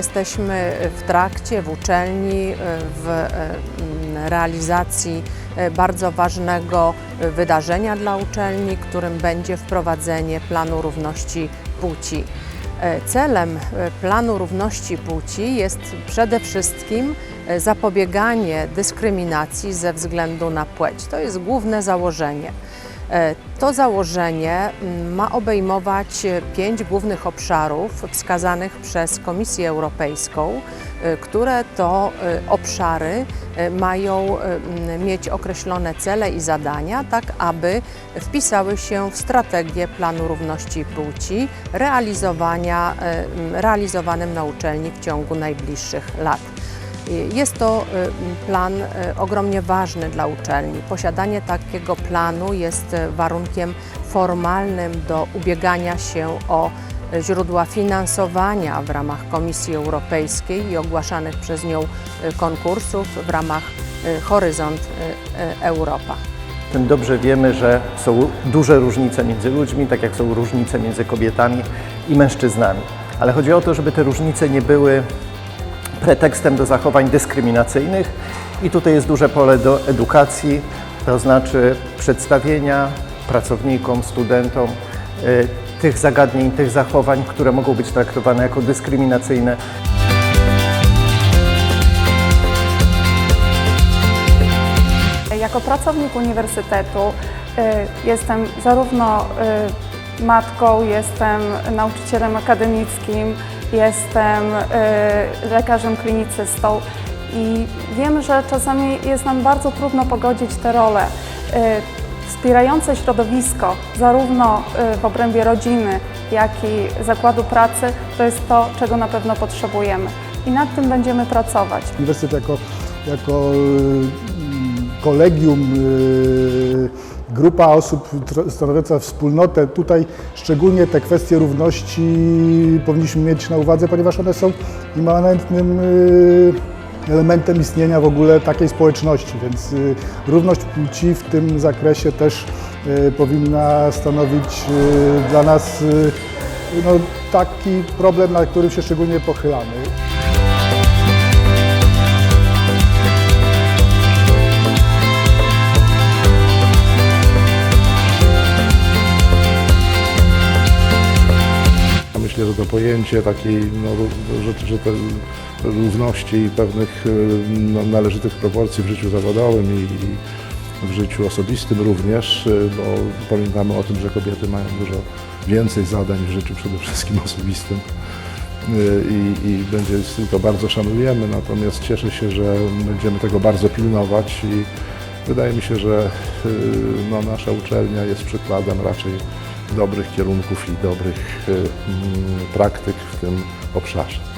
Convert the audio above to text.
jesteśmy w trakcie, w uczelni, w e, realizacji e, bardzo ważnego wydarzenia dla uczelni, którym będzie wprowadzenie planu równości płci. E, Celem planu równości płci jest przede wszystkim zapobieganie dyskryminacji ze względu na płeć. To jest główne założenie. E, To założenie mm, ma obejmować e, pięć głównych obszarów wskazanych przez Komisję Europejską, e, które to obszary mają e, m, mieć określone cele i zadania, tak aby wpisały się w strategię planu równości płci realizowania, e, m, realizowanym na uczelni w ciągu najbliższych lat. Jest to y, plan y, ogromnie ważny dla uczelni. Posiadanie takiego planu jest y, warunkiem formalnym do ubiegania się o źródła finansowania w ramach Komisji Europejskiej i ogłaszanych przez nią konkursów w ramach Horyzont Europa. Tym dobrze wiemy, że są duże różnice między ludźmi, tak jak są różnice między kobietami i mężczyznami. Ale chodzi o to, żeby te różnice nie były pretekstem do zachowań dyskryminacyjnych i tutaj jest duże pole do edukacji, to znaczy przedstawienia pracownikom, studentom y, tych zagadnień, tych zachowań, które mogą być traktowane jako dyskryminacyjne. Jako pracownik uniwersytetu y, jestem zarówno y, matką, jestem nauczycielem akademickim, jestem y, lekarzem klinicystą i wiem, że czasami jest nam bardzo trudno pogodzić te role. Y, Wspierające środowisko, zarówno y, w obrębie rodziny, jak i zakładu pracy, to jest to, czego na pewno potrzebujemy. I nad tym będziemy pracować. Uniwersytet jako, jako kolegium, y, grupa osób stanowiąca wspólnotę, tutaj szczególnie te kwestie równości powinniśmy mieć na uwadze, ponieważ one są immanentnym y, elementem istnienia w ogóle takiej społeczności, więc y, równość płci w tym zakresie też powinna stanowić dla nas no, taki problem, na którym się szczególnie pochylamy. Że to pojęcie takiej, no, że, że te równości i pewnych y, no, należytych proporcji w życiu zawodowym i, i w życiu osobistym również, y, bo pamiętamy o tym, że kobiety mają dużo więcej zadań w życiu przede wszystkim osobistym y, i, i będzie, to bardzo szanujemy, natomiast cieszę się, że będziemy tego bardzo pilnować i wydaje mi się, że no, nasza uczelnia jest przykładem raczej dobrych kierunków i dobrych y, mm, praktyk w tym obszarze.